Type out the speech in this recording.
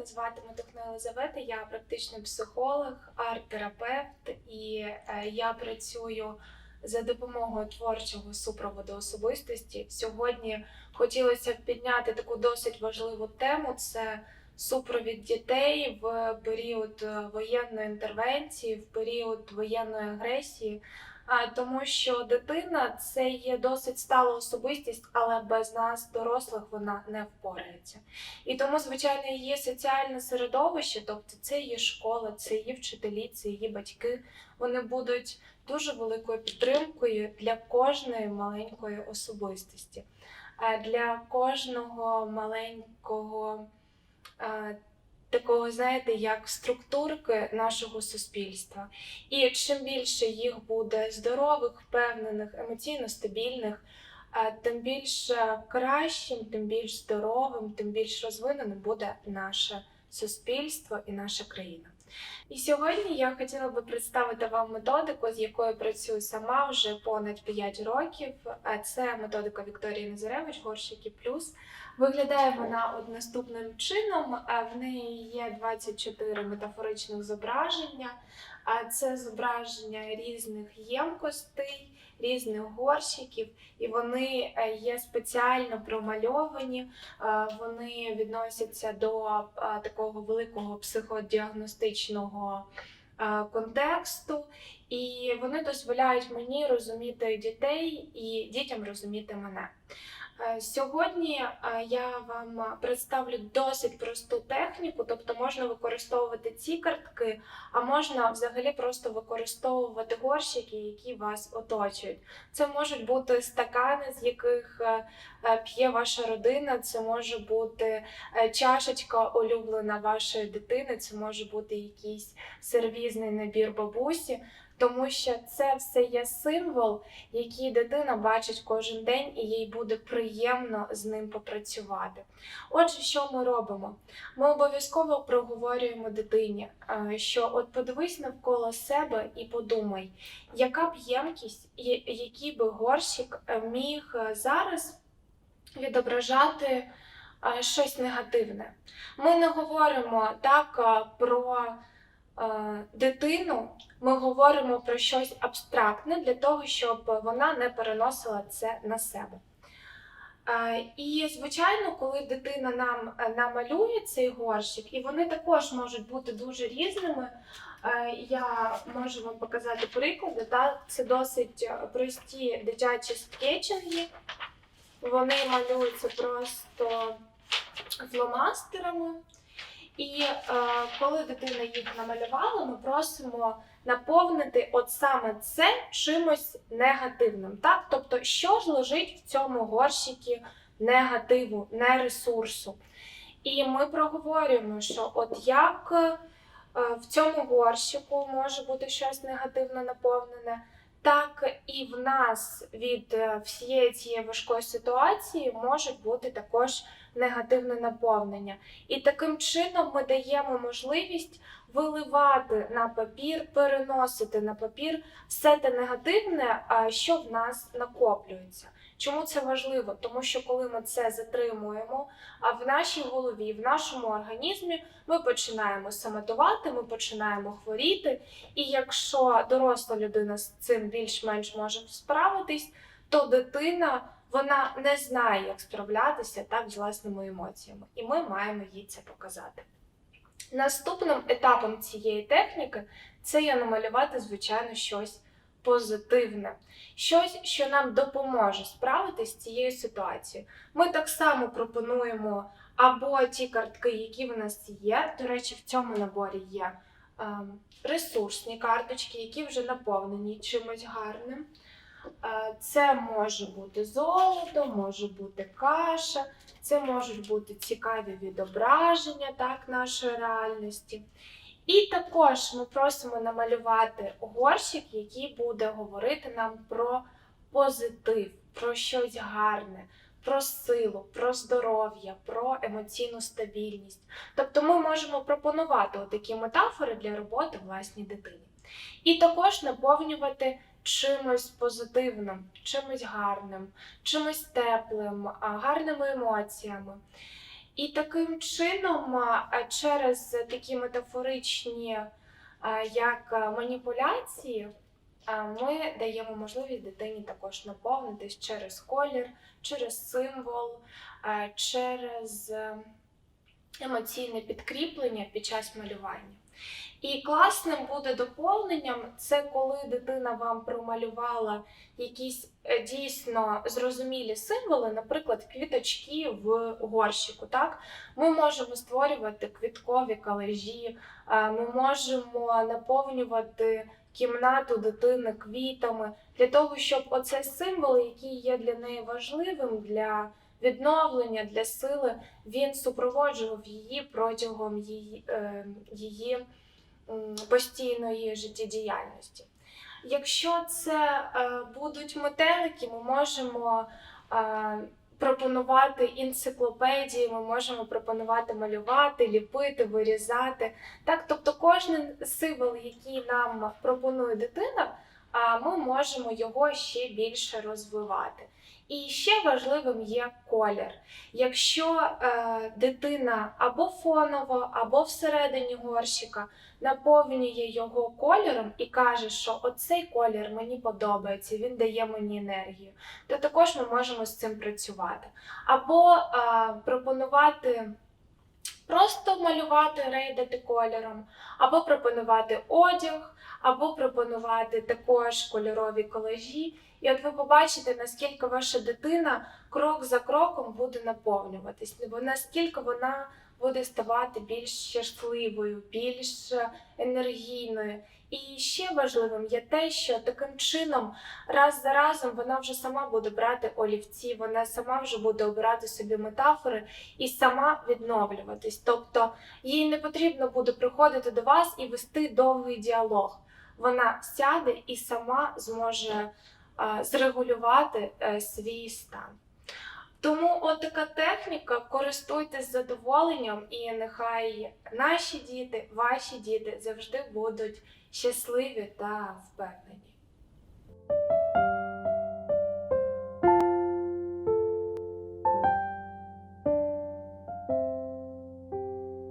мене звати Матухна Елизавета, я практичний психолог, арт-терапевт, і е, я працюю за допомогою творчого супроводу особистості. Сьогодні хотілося б підняти таку досить важливу тему: це супровід дітей в період е, воєнної інтервенції, в період воєнної агресії. Тому що дитина це є досить стала особистість, але без нас, дорослих, вона не впорається. І тому, звичайно, її соціальне середовище, тобто це її школа, це її вчителі, це її батьки, вони будуть дуже великою підтримкою для кожної маленької особистості, для кожного маленького. Е, Такого, знаєте, як структурки нашого суспільства. І чим більше їх буде здорових, впевнених, емоційно стабільних, тим більш е, кращим, тим більш здоровим, тим більш розвиненим буде наше суспільство і наша країна. І сьогодні я хотіла би представити вам методику, з якою працюю сама вже понад 5 років. Це методика Вікторії Назаревич, горщики плюс. Виглядає вона наступним чином. В неї є 24 метафоричних зображення. А Це зображення різних ємкостей, різних горщиків, і вони е, є спеціально промальовані. Е, Вони відносяться до е, такого великого психодіагностичного е, контексту, і вони дозволяють мені розуміти дітей і дітям розуміти мене. Е, Сьогодні е, я вам представлю досить просту техніку, тобто можна використовувати ці картки, а можна взагалі просто використовувати горщики, які вас оточують. Це можуть бути стакани, з яких е, е, п'є ваша родина, це може бути е, чашечка улюблена вашої дитини, це може бути якийсь сервізний набір бабусі. Тому що це все є символ, який дитина бачить кожен день, і їй буде приємно з ним попрацювати. Отже, що ми робимо? Ми обов'язково проговорюємо дитині, е, що от подивись навколо себе і подумай, яка б ємкість, який би горщик е, міг е, зараз відображати щось негативне. Ми не говоримо так про дитину, ми говоримо про щось абстрактне для того, щоб вона не переносила це на себе. Е, І, звичайно, коли дитина нам е, намалює цей горщик, і вони також можуть бути дуже різними. е, Я можу вам показати приклади. Це досить е, прості дитячі скетчинги. Вони малюються просто фломастерами. І е, коли дитина їх намалювала, ми просимо наповнити от саме це чимось негативним. Так? Тобто, що ж лежить в цьому горщикі негативу, не ресурсу. І ми проговорюємо, що от як е, в цьому горщику може бути щось негативно наповнене, так і в нас від е, всієї цієї важкої ситуації може бути також негативне наповнення. І таким чином ми даємо можливість виливати на папір, переносити на папір все те негативне, що в нас накоплюється. Чому це важливо? Тому що коли ми це затримуємо, а в нашій голові, в нашому організмі ми починаємо самотувати, ми починаємо хворіти. І якщо доросла людина з цим більш-менш може справитись, то дитина вона не знає, як справлятися так з власними емоціями, і ми маємо їй це показати. Наступним етапом цієї техніки це є намалювати, звичайно, щось позитивне, щось, що нам допоможе справитися з цією ситуацією. Ми так само пропонуємо або ті картки, які в нас є. До речі, в цьому наборі є ем, ресурсні карточки, які вже наповнені чимось гарним. Е, Це може бути золото, може бути каша, це можуть бути цікаві відображення так, нашої реальності. І також ми просимо намалювати горщик, який буде говорити нам про позитив, про щось гарне, про силу, про здоров'я, про емоційну стабільність. Тобто ми можемо пропонувати такі метафори для роботи власній дитині. І також наповнювати чимось позитивним, чимось гарним, чимось теплим, гарними емоціями. І таким чином, через такі метафоричні, як маніпуляції, ми даємо можливість дитині також наповнитись через колір, через символ, через е, емоційне підкріплення під час малювання. І класним буде доповненням це коли дитина вам промалювала якісь е, дійсно зрозумілі символи, наприклад, квіточки в горщику. Так? Ми можемо створювати квіткові калежі, е, ми можемо наповнювати кімнату дитини квітами для того, щоб оцей символ, який є для неї важливим для відновлення, для сили, він супроводжував її протягом її, е, її постійної життєдіяльності. Якщо це е, будуть метелики, ми можемо е, пропонувати енциклопедії, ми можемо пропонувати малювати, ліпити, вирізати. Так, тобто кожен символ, який нам пропонує дитина, ми можемо його ще більше розвивати. І ще важливим є колір. Якщо е, дитина або фоново, або всередині горщика наповнює його кольором і каже, що оцей колір мені подобається, він дає мені енергію, то також ми можемо з цим працювати. Або е, пропонувати просто малювати, рейдити кольором, або пропонувати одяг, або пропонувати також кольорові колажі. І от ви побачите, наскільки ваша дитина крок за кроком буде наповнюватись, або наскільки вона буде ставати більш щасливою, більш енергійною. І ще важливим є те, що таким чином раз за разом вона вже сама буде брати олівці, вона сама вже буде обирати собі метафори і сама відновлюватись. Тобто їй не потрібно буде приходити до вас і вести довгий діалог. Вона сяде і сама зможе зрегулювати е, свій стан. Тому от така техніка, користуйтесь з задоволенням, і нехай наші діти, ваші діти завжди будуть щасливі та впевнені.